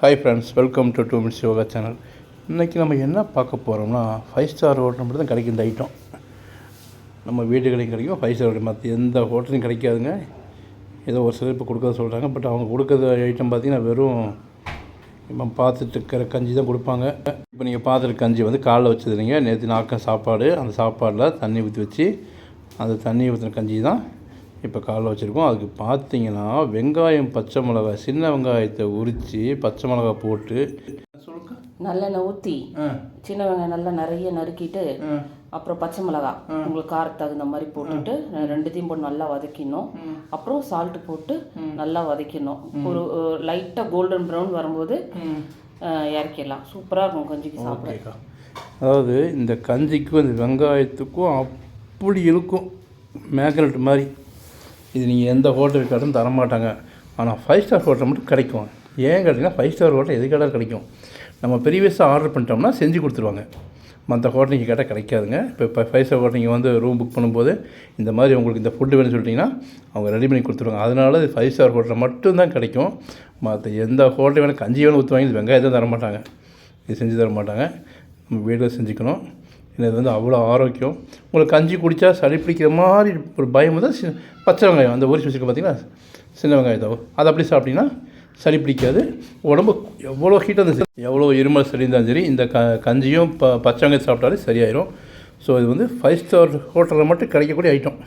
Hi friends welcome to two minutes yoga channel இன்றைக்கி நம்ம என்ன பார்க்க போகிறோம்னா ஃபைவ் ஸ்டார் ஹோட்டல் மட்டும் தான் கிடைக்கும் இந்த ஐட்டம் நம்ம வீடுகளையும் கிடைக்கும்? ஃபைவ் ஸ்டார் ஹோட்டல் மற்ற எந்த ஹோட்டலையும் கிடைக்காதுங்க. ஏதோ ஒரு சிலர் இப்போ கொடுக்கறத சொல்கிறாங்க பட் அவங்க கொடுக்குற ஐட்டம் பார்த்திங்கன்னா வெறும் நம்ம பார்த்துட்டு இருக்கிற கஞ்சி தான் கொடுப்பாங்க. இப்போ நீங்கள் பார்த்துட்டு கஞ்சி வந்து காலைல வச்சுருந்தீங்க. நேற்று நாக்க சாப்பாடு. அந்த சாப்பாடில் தண்ணி ஊற்றி வச்சு அந்த தண்ணி ஊற்றின கஞ்சி தான் இப்போ காலைல வச்சுருக்கோம். அதுக்கு பார்த்தீங்கன்னா வெங்காயம் பச்சை மிளகாய் சின்ன வெங்காயத்தை உரித்து பச்சை மிளகாய் போட்டு நல்லெண்ணெய் ஊற்றி சின்ன வெங்காயம் நல்லா நிறைய நறுக்கிட்டு அப்புறம் பச்சை மிளகாய் உங்களுக்கு காரத்துக்கு தகுந்த மாதிரி போட்டுட்டு ரெண்டுத்தையும் போட்டு நல்லா வதக்கிடணும். அப்புறம் சால்ட் போட்டு நல்லா வதக்கிடணும். ஒரு லைட்டாக கோல்டன் ப்ரௌன் வரும்போது இறக்கிடலாம். சூப்பராக இருக்கும் கஞ்சிக்கு சாப்பிட. அதாவது இந்த கஞ்சிக்கும் இந்த வெங்காயத்துக்கும் அப்படி இருக்கும். மேக்னெட் மாதிரி. இது நீங்கள் எந்த ஹோட்டல் கேட்டாலும் தர மாட்டாங்க ஆனால் ஃபைவ் ஸ்டார் ஹோட்டல் மட்டும் கிடைக்கும். ஏன் கேட்டிங்கன்னா ஃபைவ் ஸ்டார் ஹோட்டல் எது கேட்டாலும் கிடைக்கும். நம்ம ப்ரீவியஸாக ஆர்டர் பண்ணிட்டோம்னா செஞ்சு கொடுத்துருவாங்க. மற்ற ஹோட்டல் நீங்கள் கேட்டால் கிடைக்காதுங்க. இப்போ இப்போ ஃபைவ் ஸ்டார் ஹோட்டல் நீங்கள் வந்து ரூம் புக் பண்ணும்போது இந்த மாதிரி உங்களுக்கு இந்த ஃபுட்டு வேணும்னு சொல்லிட்டிங்கன்னா அவங்க ரெடி பண்ணி கொடுத்துருவாங்க. அதனால இது ஃபைவ் ஸ்டார் ஹோட்டலில் மட்டும்தான் கிடைக்கும். மற்ற எந்த ஹோட்டல் வேணும் கஞ்சி வேணும் ஊற்றுவாங்க இது வெங்காயத்தை தர மாட்டாங்க இது செஞ்சு தர மாட்டாங்க நம்ம வீட்டில் செஞ்சுக்கணும். இது வந்து அவ்வளோ ஆரோக்கியம். உங்களுக்கு கஞ்சி குடித்தா சளி பிடிக்கிற மாதிரி ஒரு பயம் தான் பச்சை வெங்காயம். அந்த உரிச்சு வச்சுருக்க பார்த்தீங்கன்னா சின்ன வெங்காயத்தை அதை அப்படி சாப்பிட்டீங்கன்னா சளி பிடிக்காது. உடம்பு எவ்வளோ ஹீட்டாக இருந்தாலும் சரி. எவ்வளோ இருமல் சளி இருந்தாலும் சரி இந்த க கஞ்சியும் ப பச்சை வெங்காயம் சாப்பிட்டாலே சரியாயிரும். ஸோ இது வந்து ஃபைவ் ஸ்டார் ஹோட்டலில் மட்டும் கிடைக்கக்கூடிய ஐட்டம்